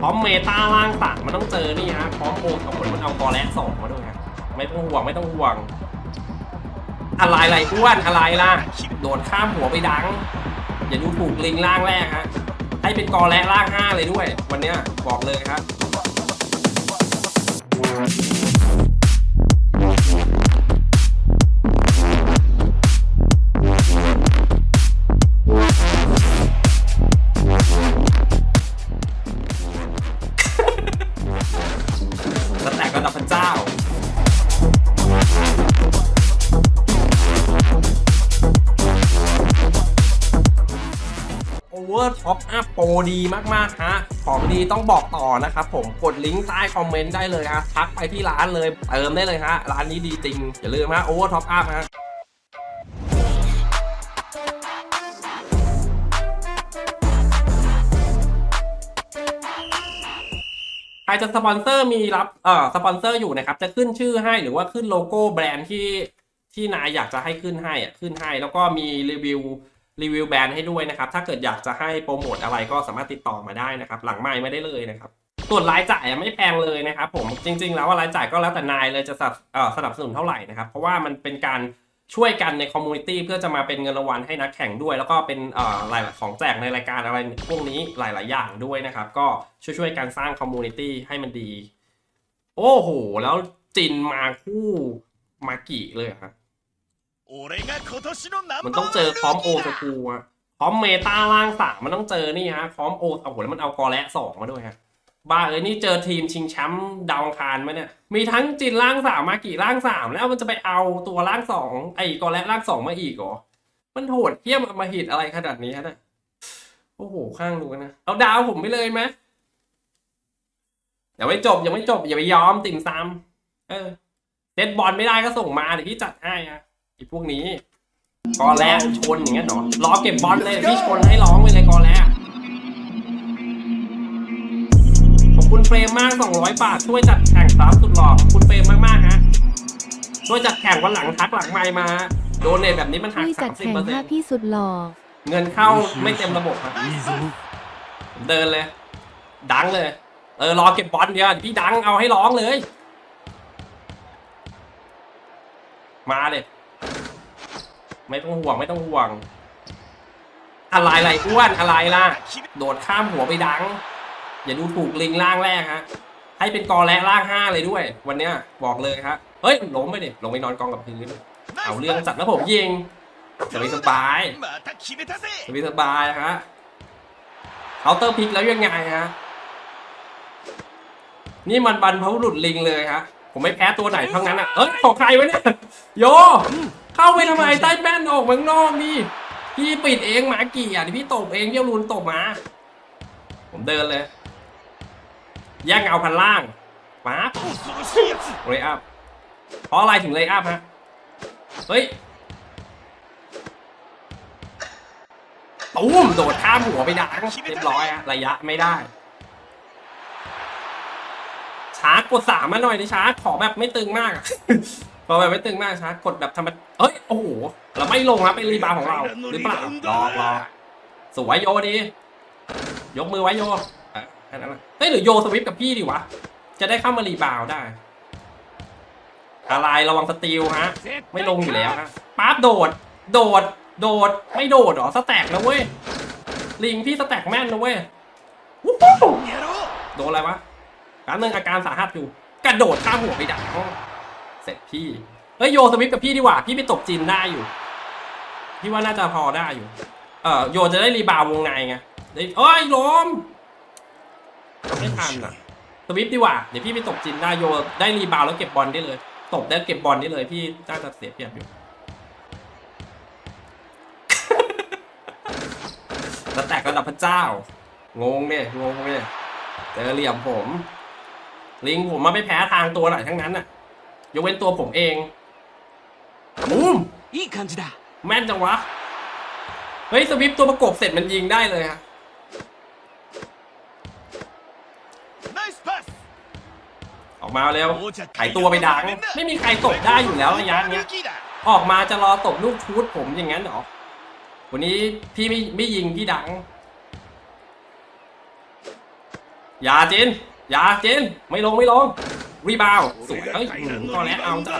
พร้อมเมตาล่างต่างมันต้องเจอนี่ฮะพร้อมโอนกับคนมันเอากอแลสองมาด้วยฮะไม่ต้องห่วงไม่ต้องห่วง อะไรอะไรอ้วนอะไรล่ะโดดข้ามหัวไปดัง อย่าดูถูกลิงล่างแรกฮะให้เป็นกอแลล่างห้าเลยด้วย วันเนี้ยบอกเลยครับ ร์ท็อปอัพโปรดีมากๆฮะของดีต้องบอกต่อนะครับผมกดลิงก์ใต้คอมเมนต์ได้เลยฮะทักไปที่ร้านเลยเติมได้เลยฮะร้านนี้ดีจริง อย่าลืมฮะโอเวอร์ท็อปอัพฮะใครจะสปอนเซอร์มีรับเอ่อสปอนเซอร์อยู่นะครับ จะขึ้นชื่อให้หรือว่าขึ้นโลโก้แบรนด์ที่ที่นายอยากจะให้ขึ้นให้อะขึ้นให้ แล้วก็มีรีวิว รีวิวแบรนด์ให้ด้วยนะครับ ถ้าเกิดอยากจะให้โปรโมทอะไรก็สามารถติดต่อมาได้นะครับ หลังไม้ไม่ได้เลยนะครับส่วนรายจ่ายไม่แพงเลยนะครับผมจริง ๆ แล้วว่ารายจ่ายก็แล้วแต่นายเลยจะสับสนับสนุนเท่าไหร่นะครับ เพราะว่ามันเป็นการช่วยกันในคอมมูนิตี้เพื่อจะมาเป็นเงินรางวัลให้นักแข่งด้วย แล้วก็เป็นหายของแจกในรายการอะไรพวกนี้หลาย ๆ อย่างด้วยนะครับ ก็ช่วยๆการสร้างคอมมูนิตี้ให้มันดี โอ้โห แล้วจินมาคู่มากี่เลยครับ มันต้องเจอคอมโอสกูอะคอมเมตาล่างสามมันต้องเจอนี่ฮะคอมโอเอาหัวแล้วมันเอากอและสองมาด้วยฮะบ้าเอ้ยนี่เจอทีมชิงแชมป์ดาวคารมาเนี่ย มีทั้งจินล่างสามมากี่ล่างสามแล้วมันจะไปเอาตัวล่างสองไอ้กอและล่างสองมาอีกเหรอมันโหดเที่ยมมาหิดอะไรขนาดนี้ฮะเนี่ยโอ้โหข้างดูกันนะเอาดาวผมไปเลยไหมยังไม่จบยังไม่จบอย่าไปยอมติ่มซ้ำเออเซตบอลไม่ได้ก็ส่งมาเดี๋ยวพี่จัดให้อะ ไอ้พวกนี้ กอแล้ชนอย่างเงี้ยเนาะล้อเก็บบอลเลยพี่ชนให้ร้องไปเลยกอแล้ขอบคุณเฟรมมาก 200 บาท ช่วยจัดแข่งสามสุดหล่อขอบคุณเฟรมมากๆฮะช่วยจัดแข่งวันหลังทักหลังไม่มา โดนเนตแบบนี้มันหักช่วยจัสาดมสิบแข่งเปอร์เซ็น้าต์พี่สุดหล่อ เงินเข้าไม่เต็มระบบอะเดินเลย ดังเลย เออรอเก็บบอลเดียวพี่ดังเอาให้ร้องเลย มาเลย ไม่ต้องห่วงไม่ต้องห่วง อะไรไรอ้วนอะไรล่ะ โดดข้ามหัวไปดัง อย่าดูถูกลิงล่างแรกฮะ ให้เป็นกอและล่างห้าเลยด้วย วันเนี้ยบอกเลยครับเฮ้ยล้มไปดิลงไปนอนกองกับพื้น เอาเรื่องจัดแล้วผมยิงสบายสบายสบายสบายฮะเคาเตอร์พิกแล้วยังไงฮะนี่มันบันพระหลุดลิงเลยฮะผมไม่แพ้ตัวไหนทั้งนั้นอะเอ้ยของใครวะเนี่ยโย เข้าไปทำไมใต้แป้นออกเมืองนอกนี่พี่ปิดเองหมากี่อะพี่ตบเองเยี่วรูนตบมา ผมเดินเลยแย่งเอาพันล่างป๊าบเลยอัพเพราะอะไรถึงเลยอัพฮะเฮ้ยตุ้มโดดข้ามหัวไปดังเรียบร้อยอะระยะไม่ได้ช้ากดสามมาหน่อยนะช้าขอแบบไม่ตึงมาก รอแบบไม่ตึงมากชาร์จกดแบบทำแบบเอ้ยโอ้โหเราไม่ลงครับเป็นรีบาวของเราหรือเปล่ารอกอสวยโยดียกมือไว้โยอ่ม่นั้นเฮ้ยหรือโยสวิปกับพี่ดีวะจะได้เข้ามารีบาวได้ อะไรระวังสติลฮะ ไม่ลงอยู่แล้วฮะปั๊บโดด โดด โดด ไม่โดดหรอสแต็ล้วเว้ยลิงพี่สแต็กแม่นนะเว้ยโดนอะไรวะการเมืองอาการสาหัสอยู่กระโดดข้ามหัวไปดัก ร็จพี่ เฮ้ยโยสวิปกับพี่ดีกว่า พี่ไปตบจีนได้อยู่ พี่ว่าน่าจะพอได้อยู่ เออโยจะได้รีบาววงในไงได้เอ้ยล้มไม่ทันอะสวิปดีกว่า เดี๋ยวพี่ไปตบจินได้โยได้รีบาวแล้วเก็บบอลได้เลย ตบได้เก็บบอลได้เลย พี่น่าจะเสียเปรียบอยู่สแตกระดับพระเจ้า งงเนี่ยงงเนี่ยเจอเหลี่ยมผม ลิงผมมาไม่แพ้ทางตัวไหนทั้งนั้นน่ะ ยกเว้นตัวผมเองบูม いい感じだ แม่นจังวะ เฮ้ย สวิปตัวประกบเสร็จมันยิงได้เลยฮะ ナイスパス ออกมาเร็ว 王者 ไถตัวไปดัง ไม่มีใครตบได้อยู่แล้วระยะเนี้ย ルーキーだ ออกมาจะรอตบลูกชูดผมอย่างนั้นเหรอ วันนี้พี่ไม่ไม่ยิงพี่ดัง อย่าจินอย่าจินไม่ลงไม่ลง รีบาวสวยเฮ้ยตอนนี้เอาจ้ะ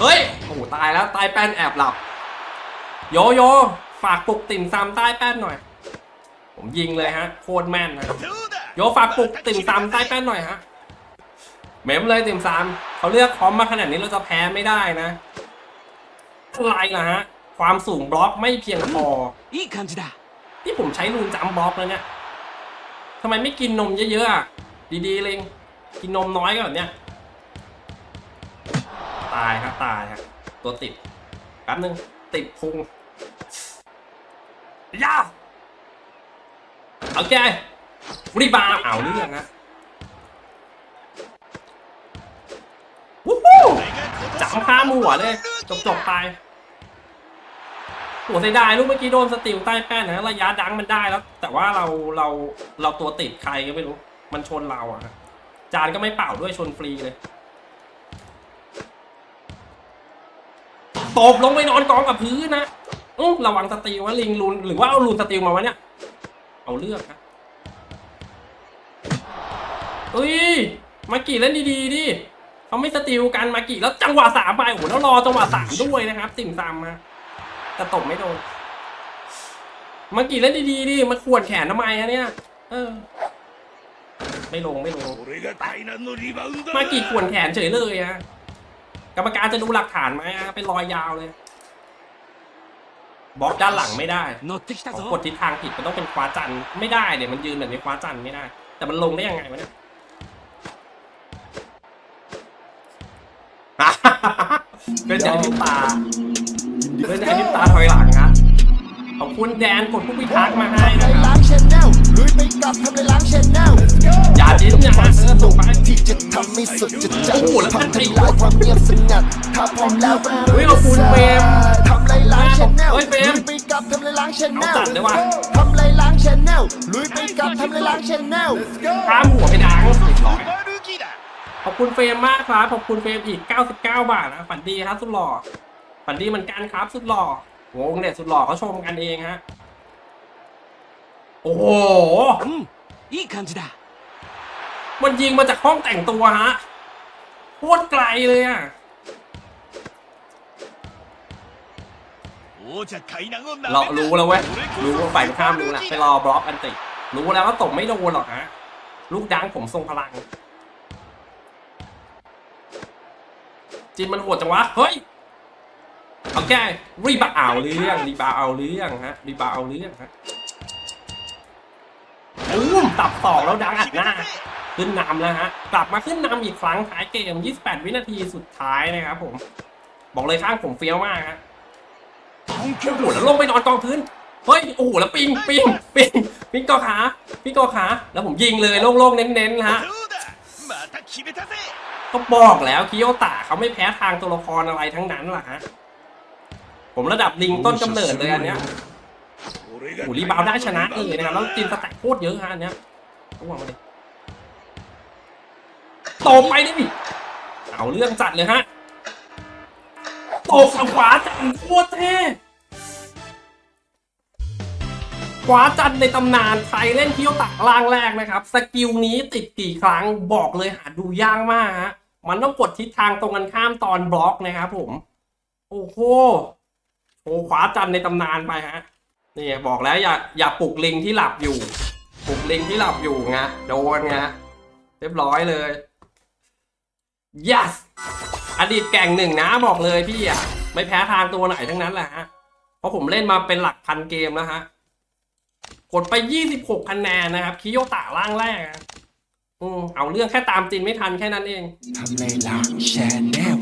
เฮ้ยโอ้ตายแล้วตายแป้นแอบหลับ โยโยฝากปลุกติ่มซำใต้แป้นหน่อย ผมยิงเลยฮะ โคตรแม่นนะโยฝากปลุกติ่มซำใต้แป้นหน่อยฮะเมมเลยติ่มซำเขาเลือกพร้อมมาขนาดนี้เราจะแพ้ไม่ได้นะอะไรล่ะฮะ ความสูงบล็อกไม่เพียงพอนี่ผมใช้ลูนจำบล็อกแล้วเนี่ยทำไมไม่กินนมเยอะๆอะ ดีๆเลยกินนมน้อยก็แบบเนี้ย ตายครับตายครับ ตัวติดแป๊บนึง ติดพุงยาโอเครีบาเอาเรื่องนะวู้ฮู้จับข้ามหัวเลยจบจบไปโหเสียดายลูกเมื่อกี้โดนสติลใต้แป้นนะระยะดังมันได้แล้ว แต่ว่าเราเราเราตัวติดใครก็ไม่รู้ มันชนเราอะจานก็ไม่เป่าด้วยชนฟรีเลย ตบลงไปนอนกองกับพื้นนะอืระวังสติลว่าลิงลูนหรือว่าเอาลูนสติลมาวะเนี่ย เอาเลือกนะเอ้ย มากี่เล่นดีๆดิเขาไม่สติลกันมากี่แล้วจังหวะสามไปโอ้โหแล้วรอจังหวะสามด้วยนะครับติ่มซำมาแต่ตบไม่โดนมากี่เล่นดีๆดิมาขวนแขนทำไมฮะเนี่ย เออ ไม่ลงไม่ลง มากี่ขวนแขนเฉยเลยฮะกรรมการจะดูหลักฐานไหมเป็นรอยยาวเลยบล็อกด้านหลังไม่ได้กดทิศทางผิดมันต้องเป็นคว้าจันไม่ได้เดี๋ยวมันยืนแบบนี้คว้าจันไม่ได้ แต่มันลงได้ยังไงวะเนี่ยเป็นใจพิมตาเป็นใจพิมตาถอยหลังนะขอบคุณแดนกดผู้พิทักษ์มาให้นะครับ อย่าจิ้นอย่าฮะเออส่งไป ที่จะทำให้สุดจะจัด โอ้โหแล้ว พังทำลายความเงียบสงัด ถ้าพร้อมแล้วก็ เฮ้ยขอบคุณเฟรม ทำลายล้างชแนล เฮ้ยเฟรม ลุยไปกับทำลายล้างชแน เอา ล จัดเลยว่ะ ทำลายล้างชแนลลุยไปกับทำลายล้างชแนล ข้ามหัวไปดังเรียบร้อย マルギだ ขอบคุณเฟรมมากครับ ขอบคุณเฟรมอีก 99 บาทนะ ฝันดีครับสุดหล่อ ฝันดีเหมือนกันครับ สุดหล่องงเนี่ยสุดหล่อเขาชมกันเองฮะ โอ้โห うんいい感じだ มันยิงมาจากห้องแต่งตัวฮะโคตรไกลเลยอะเรารู้แล้วเว้ย รู้ว่าฝ่ายข้ามรู้ละไปรอบล็อกอันติ รู้แล้วว่าตกไม่โดนหรอกฮะ ลูกดังผมทรงพลัง จินมันโหดจังวะ เฮ้ยโอเครีบาเอาเรื่อง รีบาเอาเรื่องฮะ รีบาเอาเรื่องฮะอู้ตับสองแล้วดังอัดหน้า ขึ้นนำแล้วฮะกลับมาขึ้นนำอีกครั้งท้ายเกม 28 วินาทีสุดท้ายนะครับผม บอกเลยข้างผมเฟี้ยวมากฮะโอ้โหแล้วลงไปนอนกองพื้นเฮ้ยโอ้โหแล้วปิงปิงปิงปิงกอขาปิงกอขาแล้วผมยิงเลยโล่งๆเน้นๆฮะก็บอกแล้วคิโยตะเขาไม่แพ้ทางตัวละครอะไรทั้งนั้นล่ะฮะผมระดับลิงต้นกำเนิดเลยอันเนี้ยโอ้รีบาวได้ชนะเลยนะครับแล้วจินสแต็กโคตรเยอะฮะอันเนี้ยต้องวางมาดิ ตบไปดิเอาเรื่องจัดเลยฮะตบกับขวาจันโคตรเท่ขวาจันในตำนานใครเล่นเที่ยวตักล่างแรกนะครับ สกิลนี้ติดกี่ครั้งบอกเลยหาดูยากมากฮะมันต้องกดทิศทางตรงกันข้ามตอนบล็อกนะครับผม โอ้โหโอ้ขวาจันในตำนานไปฮะนี่บอกแล้วอย่าอย่าปลุกลิงที่หลับอยู่ ปลุกลิงที่หลับอยู่ไงโดนไงเรียบร้อยเลย yes อดีตแก่งหนึ่งนะบอกเลยพี่อะ ไม่แพ้ทางตัวไหนทั้งนั้นแหละฮะ เพราะผมเล่นมาเป็นหลักพันเกมแล้วฮะ กดไป 26คะแนนนะครับ คิโยตะล่างแรกอือืมเอาเรื่องแค่ตามจินไม่ทันแค่นั้นเองทำลยล่ะแชแนล